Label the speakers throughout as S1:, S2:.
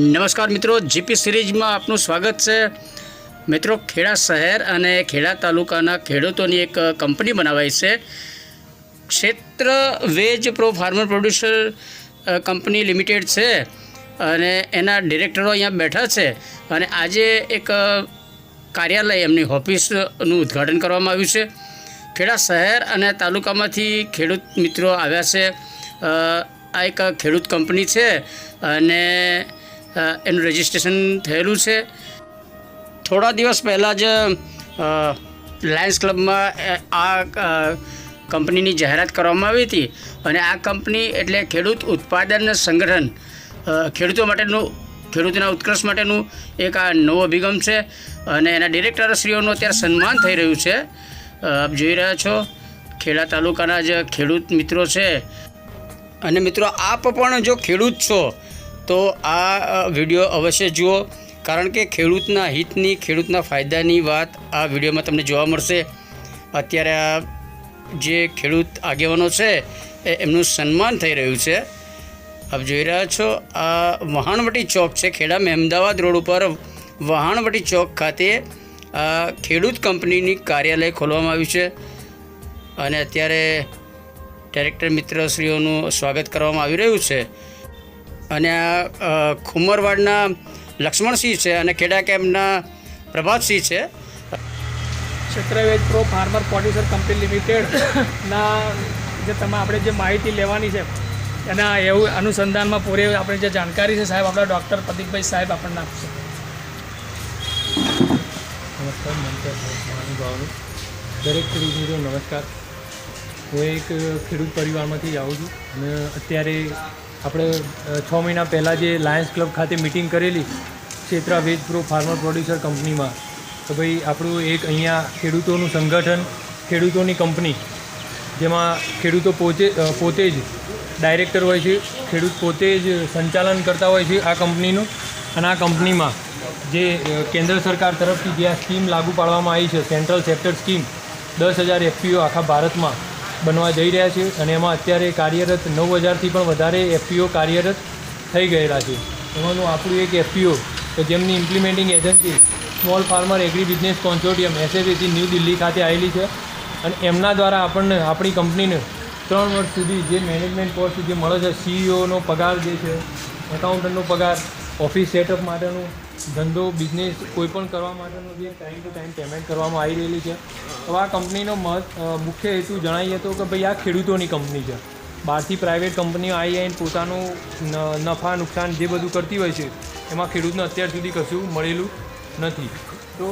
S1: નમસ્કાર મિત્રો જીપી સિરીઝમાં આપનું સ્વાગત છે. મિત્રો, ખેડા શહેર અને ખેડા તાલુકાના ખેડૂતોની એક કંપની બનાવાઈ છે. Kshetra veg pro farmer producer company limited છે અને એના ડિરેક્ટરો અહીંયા બેઠા છે અને આજે એક કાર્યાલય એમની ઓફિસનું ઉદ્ઘાટન કરવામાં આવ્યું છે. ખેડા શહેર અને તાલુકામાંથી ખેડૂત મિત્રો આવ્યા છે. આ એક ખેડૂત કંપની છે અને એનું રજિસ્ટ્રેશન થયેલું છે. થોડા દિવસ પહેલાં જ લાયન્સ ક્લબમાં આ કંપનીની જાહેરાત કરવામાં આવી હતી અને આ કંપની એટલે ખેડૂત ઉત્પાદન સંગઠન ખેડૂતો માટેનું, ખેડૂતોના ઉત્કર્ષ માટેનું એક આ નવો અભિગમ છે અને એના ડિરેક્ટરશ્રીઓનું અત્યારે સન્માન થઈ રહ્યું છે. આપ જોઈ રહ્યા છો, ખેડા તાલુકાના જ ખેડૂત મિત્રો છે. અને મિત્રો, આપ પણ જો ખેડૂત છો તો આ વીડિયો અવશ્ય જુઓ. કારણ કે ખેડૂતના હિતની, ખેડૂતના ફાયદાની વાત આ વિડીયોમાં તમને જોવા મળશે. અત્યારે આ જે ખેડૂત આગેવાનો છે, એ એમનું સન્માન થઈ રહ્યું છે. આપ જોઈ રહ્યા છો, આ વહાણવટી ચોક છે ખેડા અમદાવાદ રોડ ઉપર. વહાણવટી ચોક ખાતે આ ખેડૂત કંપનીની કાર્યાલય ખોલવામાં આવ્યું છે. અને અત્યારે ડાયરેક્ટર મિત્રશ્રીઓનું સ્વાગત કરવામાં આવી રહ્યું છે. અને આ ખુમરવાડના લક્ષ્મણસિંહ છે અને ખેડા કેમ્પના પ્રભાતસિંહ છે.
S2: Kshetraveg pro farmer producer company લિમિટેડના જે તમે આપણે જે માહિતી લેવાની છે એના એવું અનુસંધાનમાં પૂરે આપણે જે જાણકારી છે સાહેબ આપણા ડૉક્ટર પ્રદીપભાઈ સાહેબ આપણને આપશે.
S3: નમસ્કાર મહાનુભાવનું દરેક ખેડૂત નમસ્કાર. હું એક ખેડૂત પરિવારમાંથી આવું છું અને અત્યારે આપણે છ મહિના પહેલાં જે લાયન્સ ક્લબ ખાતે મિટિંગ કરેલી, Kshetra veg pro farmer producer કંપનીમાં તો ભાઈ, આપણું એક અહીંયા ખેડૂતોનું સંગઠન, ખેડૂતોની કંપની જેમાં ખેડૂતો પોતે પોતે જ ડાયરેક્ટર હોય છે, ખેડૂત પોતે જ સંચાલન કરતા હોય છે આ કંપનીનું અને આ કંપનીમાં જે કેન્દ્ર સરકાર તરફથી જે આ સ્કીમ લાગુ પાડવામાં આવી છે સેન્ટ્રલ સેક્ટર સ્કીમ દસ હજાર એફપીઓ આખા ભારતમાં બનવા જઈ રહ્યા છે અને એમાં અત્યારે કાર્યરત નવ હજારથી પણ વધારે એફપીઓ કાર્યરત થઈ ગયેલા છે. એમાંનું આપણું એક એફપીઓ કે જેમની implementing agency small farmer agri business consortium SFAC new Delhi ખાતે આવેલી છે અને એમના દ્વારા આપણને આપણી કંપનીને ત્રણ વર્ષ સુધી જે મેનેજમેન્ટ કોર્સ જે મળે છે સીઈઓનો પગાર જે છે એકાઉન્ટન્ટનો પગાર ઓફિસ સેટઅપ માટેનું ધંધો બિઝનેસ કોઈ પણ કરવા માટેનું જે ટાઈમ ટુ ટાઈમ પેમેન્ટ કરવામાં આવી રહેલી છે. તો આ કંપનીનો મુખ્ય હેતુ જણાવીએ તો કે ભાઈ આ ખેડૂતોની કંપની છે. બહારથી પ્રાઇવેટ કંપનીઓ આવી આવીને પોતાનું નફા, નુકસાન જે બધું કરતી હોય છે, એમાં ખેડૂતને અત્યાર સુધી કશું મળેલું નથી. તો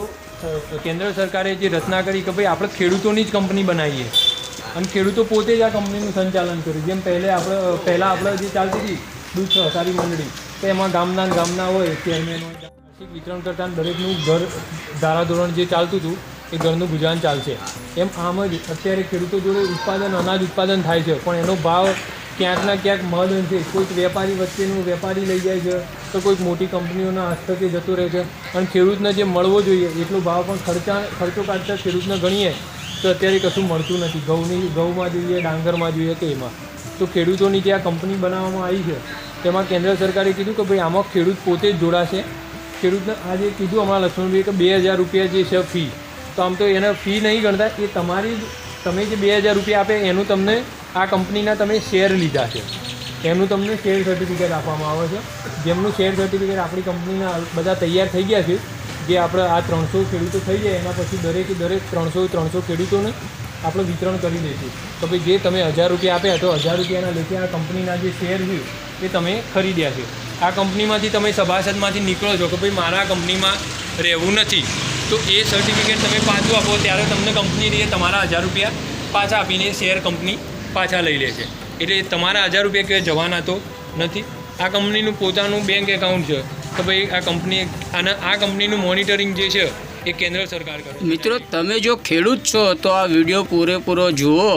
S3: કેન્દ્ર સરકારે જે રચના કરી કે ભાઈ આપણે ખેડૂતોની જ કંપની બનાવીએ. અને ખેડૂતો પોતે જ આ કંપનીનું સંચાલન કર્યું જેમ પહેલે આપણે પહેલાં આપણે જે ચાલતી હતી, દૂધ સહકારી મંડળી, તો એમાં ગામના ગામના હોય ચેરમેન હોય વાર્ષિક વિતરણ કરતા દરેકનું ઘર ધારાધોરણ જે ચાલતું હતું, એ ઘરનું ગુજરાન ચાલશે. એમ આમ જ અત્યારે ખેડૂતો જોડે ઉત્પાદન, અનાજ ઉત્પાદન થાય છે. પણ એનો ભાવ ક્યાંકના ક્યાંક મહદ છે કોઈક વેપારી વચ્ચેનું વેપારી લઈ જાય છે, તો કોઈક મોટી કંપનીઓના હસ્તકે જતો રહે છે. અને ખેડૂતને જે મળવો જોઈએ, એટલો ભાવ પણ ખર્ચા, ખર્ચો કાઢતા ખેડૂતને ગણીએ, તો અત્યારે કશું મળતું નથી. ઘઉંની, ઘઉંમાં જોઈએ, ડાંગરમાં જોઈએ કે એમાં. તો ખેડૂતોની જે આ કંપની બનાવવામાં આવી છે, તેમાં કેન્દ્ર સરકારે કીધું કે ભાઈ, આમાં ખેડૂત પોતે જ જોડાશે. ખેડૂતને આજે કીધું અમારા લક્ષ્મણભાઈ કે બે હજાર રૂપિયા જે છે ફી તો આમ તો એને ફી નહીં ગણતા, એ તમારી તમે જે બે હજાર રૂપિયા આપે એનું તમને આ કંપનીના તમે શેર લીધા છે. એમનું તમને શેર સર્ટિફિકેટ આપવામાં આવે છે. જેમનું શેર સર્ટિફિકેટ આપણી કંપનીના બધા તૈયાર થઈ ગયા છે, જે આપણે આ ત્રણસો ખેડૂતો થઈ જાય, એના પછી દરેકે દરેક ત્રણસો ત્રણસો ખેડૂતોને આપણે વિતરણ કરી દઈશું તો ભાઈ, જે તમે હજાર રૂપિયા આપ્યા, તો હજાર રૂપિયાના લેખે આ કંપનીના જે શેર છે, એ તમે ખરીદ્યા છે. આ કંપનીમાંથી તમે સભાસદમાંથી નીકળો છો કે ભાઈ મારા કંપનીમાં રહેવું નથી. તો એ સર્ટિફિકેટ તમે પાછું આપો, ત્યારે તમને કંપની તમારા હજાર રૂપિયા પાછા આપીને શેર કંપની પાછા લઈ લે છે. એટલે તમારા હજાર રૂપિયા કે જવાના તો નથી. આ કંપનીનું પોતાનું બેંક એકાઉન્ટ છે. તો ભાઈ આ કંપની અને આ કંપનીનું મોનિટરિંગ જે છે, એ કેન્દ્ર સરકાર કરે
S1: મિત્રો, તમે જો ખેડૂત છો, તો આ વીડિયો પૂરેપૂરો જુઓ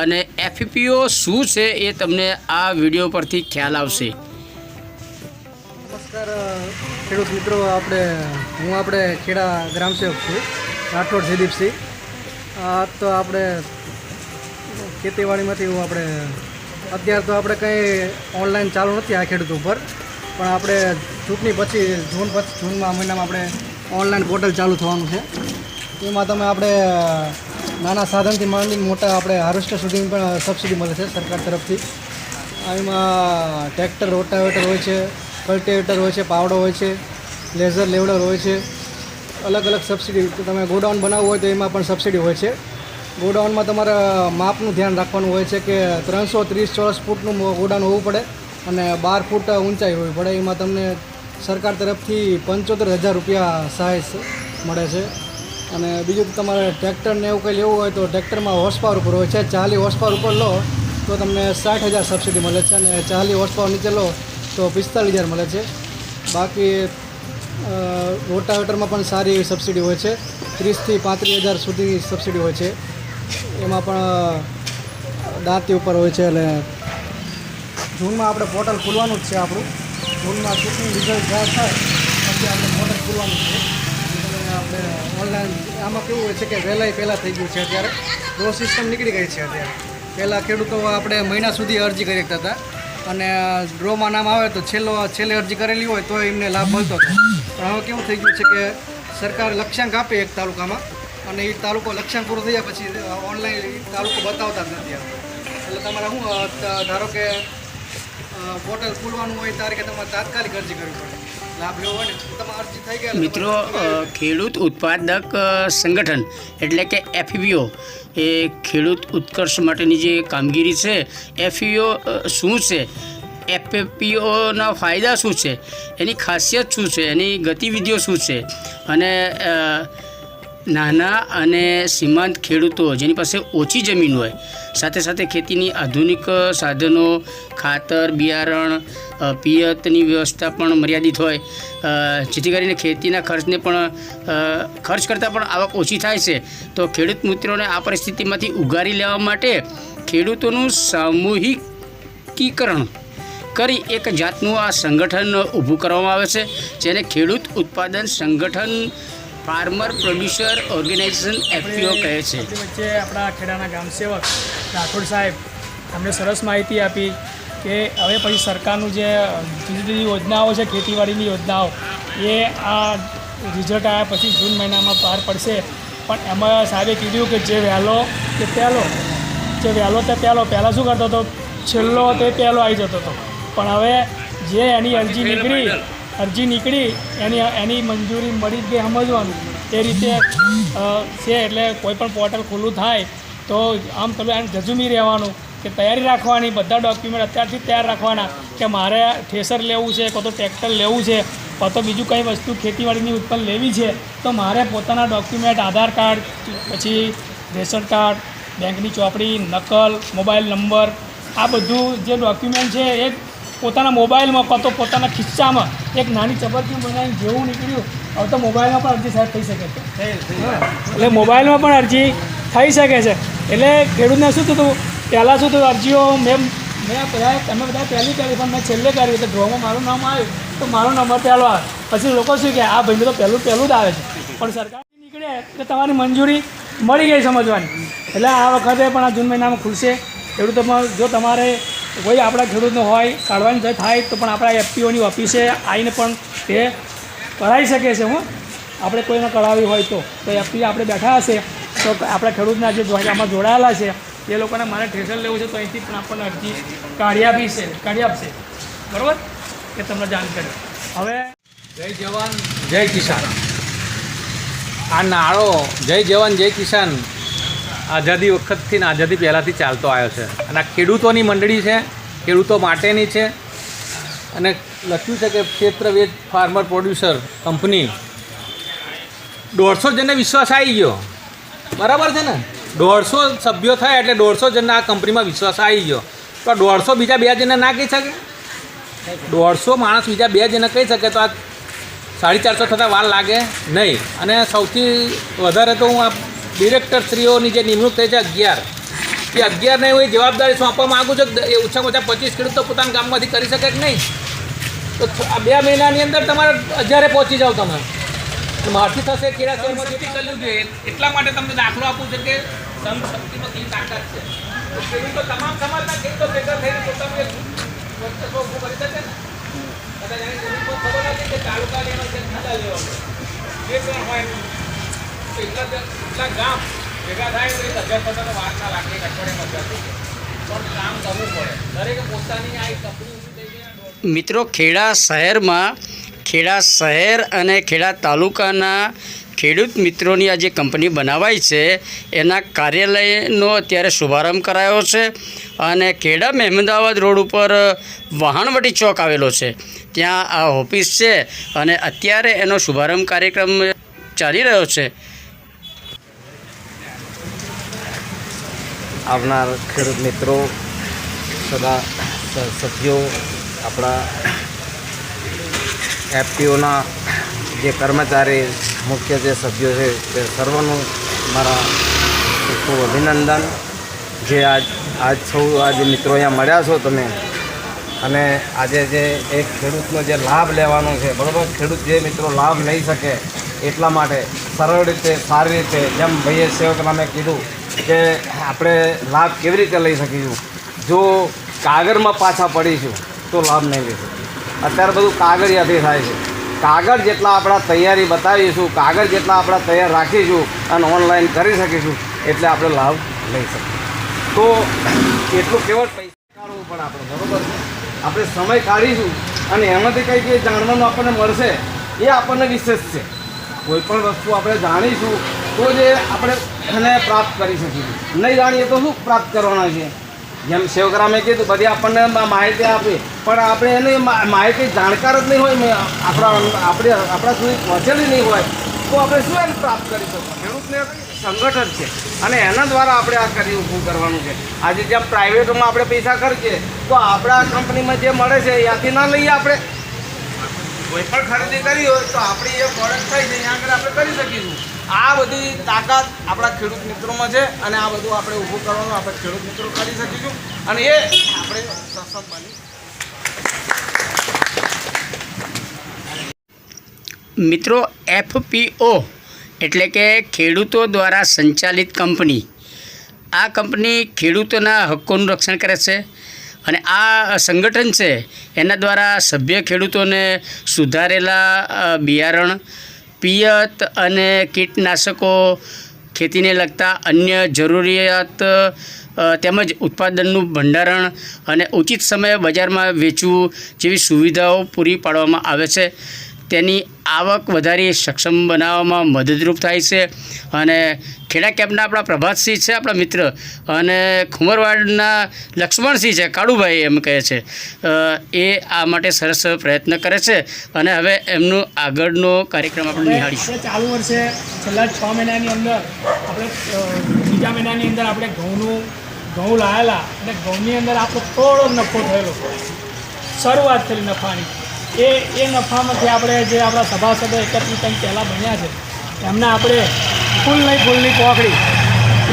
S1: અને એફપીઓ શું છે એ તમને આ વીડિયો પરથી ખ્યાલ આવશે.
S4: નમસ્કાર ખેડૂત મિત્રો, આપણે, હું આપણે ખેડા ગ્રામસેવક છું, રાઠોડ જયદીપસિંહ. આ તો આપણે ખેતીવાડીમાંથી હું આપણે, અત્યારે તો આપણે કંઈ ઓનલાઈન ચાલુ નથી આ ખેડૂત ઉપર, પણ આપણે ચૂંટણી પછી, જૂન પછી, જૂનમાં, મહિનામાં આપણે ઓનલાઈન પોર્ટલ ચાલુ થવાનું છે. એમાં તમે આપણે નાના સાધનથી માંડી મોટા આપણે હાર્વેસ્ટર સુધી પણ સબસિડી મળે છે સરકાર તરફથી. એમાં ટ્રેક્ટર, રોટાવેટર હોય છે કલ્ટિવેટર હોય છે, પાવડો હોય છે, લેઝર, લેવડર હોય છે, અલગ અલગ સબસિડી. તમે ગોડાઉન બનાવવું હોય તો એમાં પણ સબસિડી હોય છે. ગોડાઉનમાં તમારે માપનું ધ્યાન રાખવાનું હોય છે કે ત્રણસો ત્રીસ ચોરસ ફૂટનું ગોડાઉન હોવું પડે અને બાર ફૂટ ઊંચાઈ હોવી પડે. એમાં તમને સરકાર તરફથી પંચોતેર હજાર રૂપિયા સહાય મળે છે. અને બીજું તમારે ટ્રેક્ટર ને એવું કંઈ લેવું હોય તો ટ્રેક્ટરમાં હોર્સ પાવર ઉપર હોય છે. ચાલી હોર્સ પાવર ઉપર લો તો તમને સાઠ હજાર સબસિડી મળે છે અને ચાલી હોર્સ પાવર નીચે લો તો પિસ્તાલીસ હજાર મળે છે. બાકી રોટાવેટરમાં પણ સારી એવી સબસિડી હોય છે. ત્રીસથી પાંત્રીસ હજાર સુધી સબસિડી હોય છે. એમાં પણ દાંતી ઉપર હોય છે એટલે જૂનમાં આપણે પોર્ટલ ખોલવાનું જ છે આપણું. જૂનમાં ચૂંટણી રિઝલ્ટ જાહેર થાય પછી આપણે પોર્ટલ ખોલવાનું છે. આપણે ઓનલાઈન, આમાં કેવું હોય છે કે વહેલાય પહેલાં થઈ ગયું છે અત્યારે. ડ્રો સિસ્ટમ નીકળી ગઈ છે અત્યારે. પહેલાં ખેડૂતો આપણે મહિના સુધી અરજી કરી શકતા હતા. અને ડ્રોમાં નામ આવે તો છેલ્લો છેલ્લે અરજી કરેલી હોય તો એમને લાભ મળતો હતો. પણ હવે કેવું થઈ ગયું છે કે સરકાર લક્ષ્યાંક આપે એક તાલુકામાં અને એ તાલુકો લક્ષ્યાંક પૂરો થયા પછી ઓનલાઈન એ તાલુકો બતાવતા જ નથી એટલે તમારે શું ધારો કે પોર્ટલ ખોલવાનું હોય તારીખે તમારે તાત્કાલિક અરજી કરવી પડે. લાભ લેવો હોય ને તો તમારે અરજી થઈ ગયા એટલે
S1: મિત્રો ખેડૂત ઉત્પાદક સંગઠન એટલે કે એફપીઓ એ ખેડૂત ઉત્કર્ષ માટેની જે કામગીરી છે, એફપીઓ શું છે? એફપીઓના ફાયદા શું છે? એની ખાસિયત શું છે? એની ગતિવિધિઓ શું છે? અને નાના અને સીમાંત ખેડૂતો જેની પાસે ઓછી જમીન હોય, સાથે સાથે ખેતીની આધુનિક સાધનો, ખાતર, બિયારણ પિયતની વ્યવસ્થા પણ મર્યાદિત હોય જેથી કરીને ખેતીના ખર્ચને પણ ખર્ચ કરતાં પણ આવક ઓછી થાય છે. તો ખેડૂત મિત્રોને આ પરિસ્થિતિમાંથી ઉગારી લેવા માટે ખેડૂતોનું સામૂહિકીકરણ કરી એક જાતનું આ સંગઠન ઊભું કરવામાં આવે છે, જેને ખેડૂત ઉત્પાદન સંગઠન ફાર્મર પ્રોડ્યુસર ઓર્ગેનાઇઝેશન એફપીઓ કહે છે.
S2: વચ્ચે આપણા ખેડાના ગામ સેવક રાઠોડ સાહેબ અમને સરસ માહિતી આપી કે હવે પછી સરકારનું જે જુદી જુદી યોજનાઓ છે ખેતીવાડીની યોજનાઓ એ આ રિઝલ્ટ આવ્યા પછી જૂન મહિનામાં બહાર પડશે. પણ એમાં સાહેબે કીધું કે જે વહેલો તે પહેલો જે વહેલો તે પહેલો પહેલાં શું કરતો હતો? છેલ્લો તે પહેલો આવી જતો હતો. પણ હવે જે એની અરજી નીકળી અરજી નીકળી, એની એની મંજૂરી મળી ગઈ સમજવાનું. એ રીતે છે એટલે કોઈ પણ પોર્ટલ ખુલ્લું થાય, તો આમ પેલું એમ જજુમી રહેવાનું કે તૈયારી રાખવાની, બધા ડોક્યુમેન્ટ અત્યારથી તૈયાર રાખવાના, કે મારે થ્રેસર લેવું છે કાં તો ટ્રેક્ટર લેવું છે કાં તો બીજું કંઈ વસ્તુ ખેતીવાડીની ઉત્પન્ન લેવી છે, તો મારે પોતાના ડોક્યુમેન્ટ, આધાર કાર્ડ, પછી રેશન કાર્ડ, બેંકની ચોપડી, નકલ, મોબાઈલ નંબર, આ બધું જે ડોક્યુમેન્ટ છે એ પોતાના મોબાઈલમાં કાં તો પોતાના ખિસ્સામાં એક નાની ચબરકી બનાવીને જેવું નીકળ્યું, હવે તો મોબાઈલમાં પણ અરજી સાહેબ થઈ શકે છે. એટલે મોબાઈલમાં પણ અરજી થઈ શકે છે. એટલે ખેડૂતને શું થતું? પહેલાં શું થતું અરજીઓ મેં મેં બધા, તમે બધા પહેલી કરી પણ મેં છેલ્લે કરી, એટલે ડ્રોમાં મારું નામ આવ્યું, તો મારો નંબર પહેલો આવે. પછી લોકો શું કહે? આ ભાઈને તો પહેલું પહેલું જ આવે છે. પણ સરકાર નીકળે તો તમારી મંજૂરી મળી ગઈ સમજવાની. એટલે આ વખતે પણ આ જૂન મહિનામાં ખુલશે. ખેડૂતોમાં જો તમારે કોઈ આપણા ખેડૂતનો હોય, કાઢવાની થાય, તો પણ આપણા એફપીઓની ઓફિસે આવીને પણ તે કરાવી શકે છે, હું. આપણે કોઈને કરાવી હોય તો. તો એફપી આપણે બેઠા હશે. તો આપણા ખેડૂતના જે આમાં જોડાયેલા છે, એ લોકોને મારે ઠેસર લેવું છે, તો અહીંથી પણ આપણને અરજી કાઢી આપી છે, કાઢી આપશે. બરાબર? એ તમને જાણકારી. હવે
S5: જય જવાન, જય કિસાન. આ નાળો, જય જવાન, જય કિસાન. આઝાદી વખતથી ને આઝાદી પહેલાંથી ચાલતો આવ્યો છે. અને આ ખેડૂતોની મંડળી છે, ખેડૂતો માટેની છે. અને લખ્યું છે કે ક્ષેત્ર વેજ ફાર્મર પ્રોડ્યુસર કંપની દોઢસો જણને વિશ્વાસ આવી ગયો. બરાબર છે ને? દોઢસો સભ્યો થયા એટલે દોઢસો જણને આ કંપનીમાં વિશ્વાસ આવી ગયો. તો આ દોઢસો બીજા બે જણને ના કહી શકે? દોઢસો માણસ બીજા બે જણને કહી શકે તો આ સાડી ચારસો થતાં વાર લાગે નહીં. અને સૌથી વધારે તો હું આ ડિરેક્ટરશ્રીઓની જે નિમણૂક થઈ છે અગિયાર. એ અગિયારને હું એ જવાબદારી સોંપવા માગું છું કે એ ઓછામાં ઓછા પચીસ ખેડૂતો પોતાના ગામમાંથી કરી શકે કે નહીં? તો આ બે મહિનાની અંદર તમારે હજારે પહોંચી જાઓ તમે. મારથી થશે કેળા શહેરમાં જેટલી કરવું જોઈએ. એટલા માટે તમને દાખલો આપું છું કે સંઘ શક્તિમાં કેટલી તાકાત છે. ખેડૂતો તમામ સમાજના ખેડૂતો ભેગા થઈને પોતાનું વર્ચસ્વ ઊભું કરી શકે ને? કદાચ એની ખબર નથી કે તાલુકા લેવા છે ખાતા લેવા જે પણ હોય
S1: મિત્રો, ખેડા શહેરમાં, ખેડા શહેર અને ખેડા તાલુકાના ખેડૂત મિત્રોની આ જે કંપની બનાવાઈ છે, એના કાર્યાલયનો અત્યારે શુભારંભ કરાયો છે અને ખેડા મહેમદાવાદ રોડ ઉપર વહાણવટી ચોક આવેલો છે. ત્યાં આ ઓફિસ છે અને અત્યારે એનો શુભારંભ કાર્યક્રમ ચાલી રહ્યો છે.
S6: આવનાર ખેડૂત મિત્રો સદા સભ્યો, આપણા એફપીઓના જે કર્મચારી, મુખ્ય જે સભ્યો છે, તે સર્વનું મારા ખૂબ અભિનંદન. જે આજ આજ સૌ આજે મિત્રો અહીંયા મળ્યા છો તમે, અને આજે જે એક ખેડૂતનો જે લાભ લેવાનો છે, બરાબર? ખેડૂત જે મિત્રો લાભ લઈ શકે એટલા માટે સરળ રીતે, સારી રીતે જેમ ભાઈએ સેવક નામે કીધું કે આપણે લાભ કેવી રીતે લઈ શકીશું? જો કાગળમાં પાછા પડીશું તો લાભ નહીં લઈ શકીએ. અત્યારે બધું કાગળિયાથી થાય છે. કાગળ જેટલા આપણા તૈયારી બતાવીશું, કાગળ જેટલા આપણા તૈયાર રાખીશું અને ઓનલાઈન કરી શકીશું, એટલે આપણે લાભ લઈ શકીએ. તો એટલું કેવળ પૈસા કાઢવું પણ આપણે, બરોબર આપણે સમય કાઢીશું અને એમાંથી કંઈક જે જાણવાનું આપણને મળશે, એ આપણને વિશેષ છે. કોઈ પણ વસ્તુ આપણે જાણીશું તો જે આપણે એને પ્રાપ્ત કરી શકીએ નહીં જાણીએ તો શું પ્રાપ્ત કરવાના છે? જેમ સેવકરામે કીધું, બધી આપણને માહિતી આપી. પણ આપણે એની માહિતી જાણકાર જ નહીં હોય આપણા આપણે આપણા સુધી પહોંચેલી નહીં હોય, તો આપણે શું એને પ્રાપ્ત કરી શકીએ? ખેડૂતને સંગઠન છે. અને એના દ્વારા આપણે આ કરી ઊભું કરવાનું છે. આજે જેમ પ્રાઇવેટમાં આપણે પૈસા ખર્ચીએ, તો આપણા કંપનીમાં જે મળે છે ત્યાંથી ના લઈએ આપણે. કોઈ પણ ખરીદી કરી હોય તો આપણી જે પ્રોડક્ટ થાય છે ત્યાં આગળ આપણે કરી શકીશું. આ બધી તાકાત આપણા ખેડૂત મિત્રોમાં છે અને આ બધું આપણે ઊભું કરવાનું આપણે ખેડૂત મિત્રો કરી શકીશું. અને એ આપણે સક્ષમ બની
S1: મિત્રો એફપીઓ એટલે કે ખેડૂતો દ્વારા સંચાલિત કંપની. આ કંપની ખેડૂતોના હક્કોનું રક્ષણ કરે છે. અને આ સંગઠન છે, એના દ્વારા સભ્ય ખેડૂતોને સુધારેલા બિયારણ, પિયત અને કીટનાશકો ખેતીને લગતા અન્ય જરૂરિયાત તેમજ ઉત્પાદનનું ભંડારણ અને ઉચિત સમયે બજારમાં વેચવું જેવી સુવિધાઓ પૂરી પાડવામાં આવે છે. તેની આવક વધારી સક્ષમ બનાવવામાં મદદરૂપ થાય છે. અને ખેડા કેમ્પના આપણા પ્રભાતસિંહ છે આપણા મિત્ર. અને ખુમરવાડના લક્ષ્મણસિંહ છે કાળુભાઈ એમ કહે છે. એ આ માટે સરસ પ્રયત્ન કરે છે. અને હવે એમનું આગળનો કાર્યક્રમ આપણે નિહાળીશું.
S2: ચાલુ વર્ષે છેલ્લા છ મહિનાની અંદર આપણે બીજા મહિનાની અંદર આપણે ઘઉંનું ઘઉં લાયેલા અને ઘઉંની અંદર આપણો થોડો નફો થયેલો. શરૂઆત થયેલી નફાની. એ એ નફામાંથી આપણે જે આપણા સભાસદો એકત્રીસ ટાઈમ પહેલાં બન્યા છે, એમને આપણે ફૂલ નહીં ફૂલની પોખડી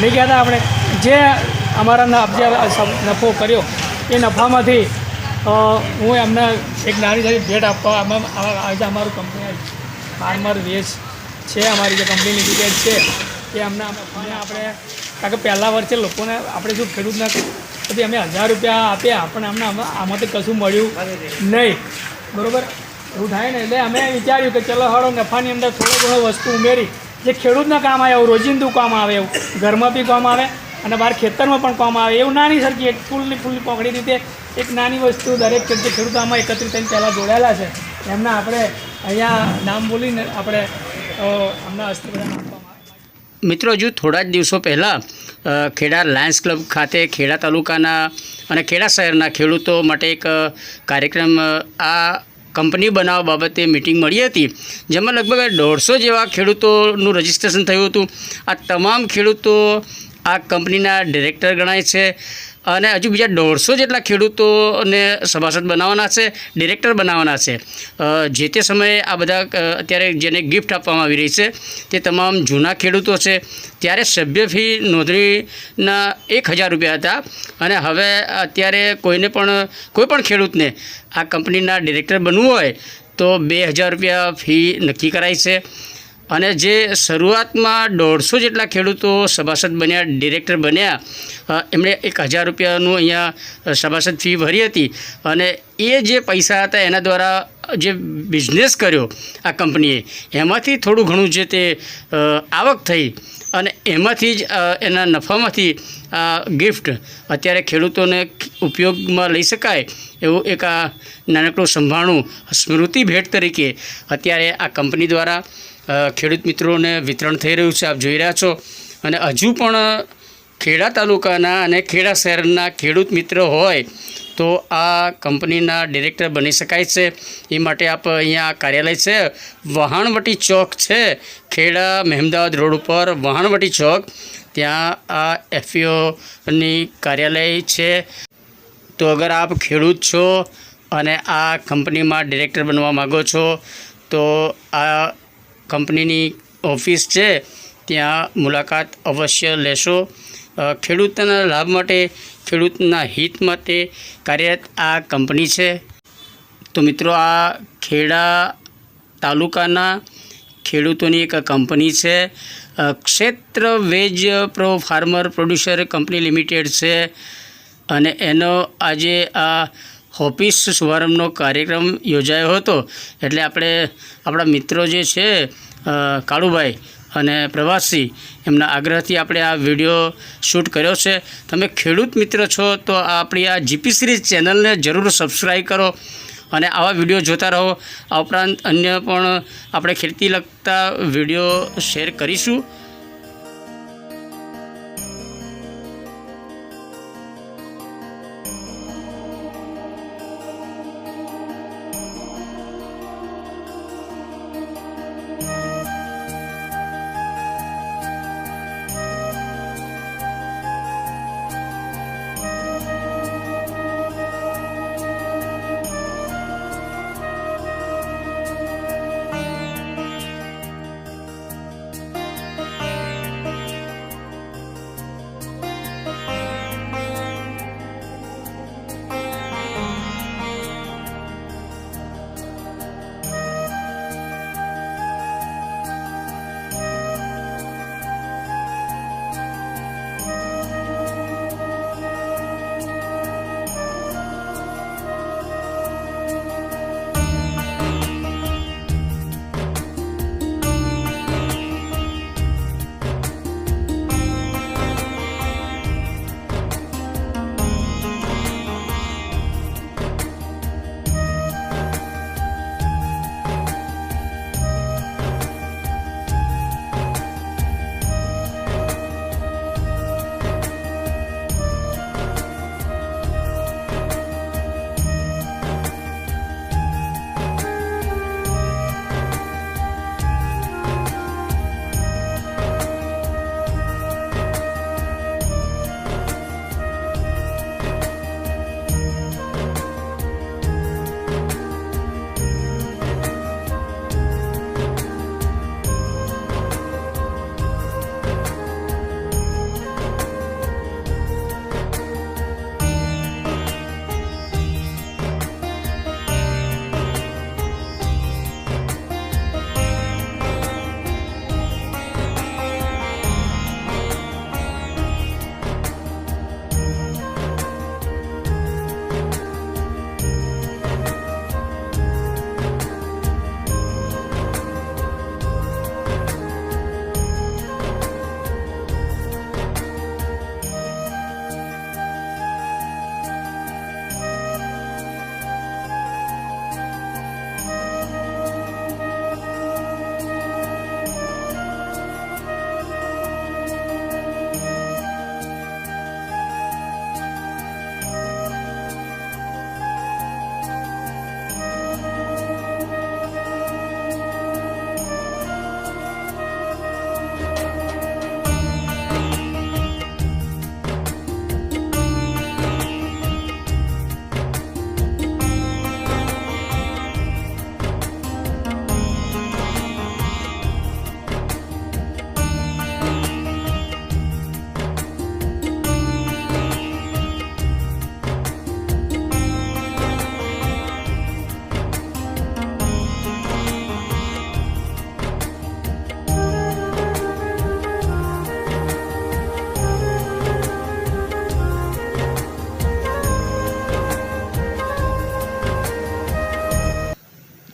S2: લઈ ગયા હતા આપણે. જે અમારા જે નફો કર્યો, એ નફામાંથી હું એમને એક નાની સારી ભેટ આપવા આજે અમારું કંપની ફાર્મર વેસ છે, અમારી જે કંપની લિમિટેડ છે, એ અમને આપણે, કારણ કે પહેલાં વર્ષે લોકોને આપણે શું ખેડૂતને, પછી અમે હજાર રૂપિયા આપ્યા, પણ અમને આમાંથી કશું મળ્યું નહીં. બરોબર? એવું થાય ને એટલે અમે વિચાર્યું કે ચલો હળો નફાની અંદર થોડો ઘણો વસ્તુ ઉમેરી. જે ખેડૂતને કામ આવે એવું રોજિંદું કામ આવે, એવું ઘરમાં બી કામ આવે અને બહાર ખેતરમાં પણ કામ આવે, એવું નાની સરખી એક ફૂલની ફૂલની પકડી રીતે એક નાની વસ્તુ દરેક ખેડૂત ખેડૂતો આમાં એકત્રિત થઈને પહેલાં જોડાયેલા છે. એમના આપણે અહીંયા નામ બોલીને આપણે હમણાં એમના હસ્તે બધા આપવામાં આવે
S1: મિત્રો હજુ થોડા જ દિવસો પહેલાં ખેડા લાયન્સ ક્લબ ખાતે ખેડા તાલુકાના અને ખેડા શહેરના ખેડૂતો માટે એક કાર્યક્રમ આ કંપની બનાવવા બાબતે મિટિંગ મળી હતી, જેમાં લગભગ દોઢસો જેવા ખેડૂતોનું રજિસ્ટ્રેશન થયું હતું. આ તમામ ખેડૂતો આ કંપનીના ડિરેક્ટર ગણાય છે. અને હજુ બીજા દોઢસો જેટલા ખેડૂતોને સભાસદ બનાવવાના છે, ડિરેક્ટર બનાવવાના છે. જે તે સમયે આ બધા અત્યારે જેને ગિફ્ટ આપવામાં આવી રહી છે, તે તમામ જૂના ખેડૂતો છે. ત્યારે સભ્ય ફી નોંધણીના એક હજાર રૂપિયા હતા અને હવે અત્યારે કોઈને પણ, કોઈ પણ ખેડૂતને આ કંપનીના ડિરેક્ટર બનવું હોય તો બે હજાર રૂપિયા ફી નક્કી કરાઈ છે. અને જે શરૂઆતમાં દોઢસો જેટલા ખેડૂતો સભાસદ બન્યા, ડિરેક્ટર બન્યા એમણે એક હજાર રૂપિયાનું અહીંયા સભાસદ ફી ભરી હતી અને એ જે પૈસા હતા એના દ્વારા જે બિઝનેસ કર્યો આ કંપનીએ, એમાંથી થોડું ઘણું જે તે આવક થઈ અને એમાંથી જ એના નફામાંથી આ ગિફ્ટ અત્યારે ખેડૂતોને ઉપયોગમાં લઈ શકાય એવું એક આ નાનકડું સંભાણું સ્મૃતિ ભેટ તરીકે અત્યારે આ કંપની દ્વારા ખેડૂત મિત્રોને વિતરણ થઈ રહ્યું છે, આપ જોઈ રહ્યા છો. અને હજુ પણ ખેડા તાલુકાના અને ખેડા શહેરના ખેડૂત મિત્ર હોય તો આ કંપનીના ડિરેક્ટર બની શકાય છે. એ માટે આપ અહીંયા કાર્યાલય છે. વહાણવટી ચોક છે. ખેડા મહેમદાવાદ રોડ ઉપર વહાણવટી ચોક. ત્યાં આ એફઈઓની કાર્યાલય છે. તો અગર આપ ખેડૂત છો અને આ કંપનીમાં ડિરેક્ટર બનવા માગો છો, તો આ કંપનીની ઓફિસ છે, ત્યાં મુલાકાત અવશ્ય લેશો. ખેડૂતના લાભ માટે, ખેડૂતના હિત માટે કાર્યરત આ કંપની છે. તો મિત્રો, આ ખેડા તાલુકાના ખેડૂતોની એક કંપની છે. Kshetra veg pro farmer producer company limited છે. અને એનો આજે આ ઓફિસ શુભારંભનો કાર્યક્રમ યોજાયો હતો. એટલે આપણે, આપણા મિત્રો જે છે કાળુભાઈ અને પ્રવાસી એમના આગ્રહથી આપણે આ વીડિયો શૂટ કર્યો છે. તમે ખેડૂત મિત્ર છો, તો આપણી આ જીપી સિરીઝ ચેનલને જરૂર સબસ્ક્રાઈબ કરો અને આવા વીડિયો જોતા રહો. આ ઉપરાંત અન્ય પણ આપણે ખેતી લગતા વીડિયો શેર કરીશું.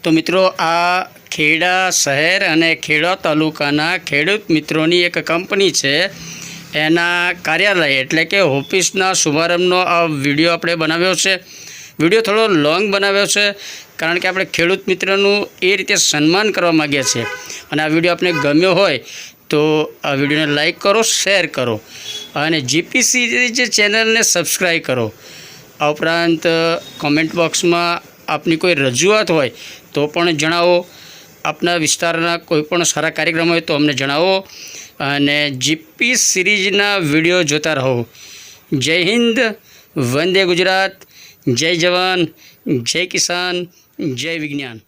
S1: તો મિત્રો આ ખેડા શહેર અને ખેડા તાલુકાના ખેડૂત મિત્રોની એક કંપની છે. એના કાર્યાલય એટલે કે ઓફિસના શુભારંભનો આ વીડિયો આપણે બનાવ્યો છે. વીડિયો થોડો લોંગ બનાવ્યો છે, કારણ કે આપણે ખેડૂત મિત્રનું એ રીતે સન્માન કરવા માગીએ છીએ. અને આ વીડિયો આપણે ગમ્યો હોય તો આ વિડીયોને લાઈક કરો, શેર કરો અને જીપીસી જે ચેનલને સબસ્ક્રાઈબ કરો. આ ઉપરાંત કોમેન્ટ બોક્સમાં આપની કોઈ રજૂઆત હોય તો પણ જણાવો. આપના વિસ્તારના કોઈ પણ સારા કાર્યક્રમ હોય તો અમને જણાવો. અને જીપી સિરીઝના વીડિયો જોતા રહો. જય હિન્દ, વંદે ગુજરાત, જય જવાન, જય કિસાન, જય વિજ્ઞાન.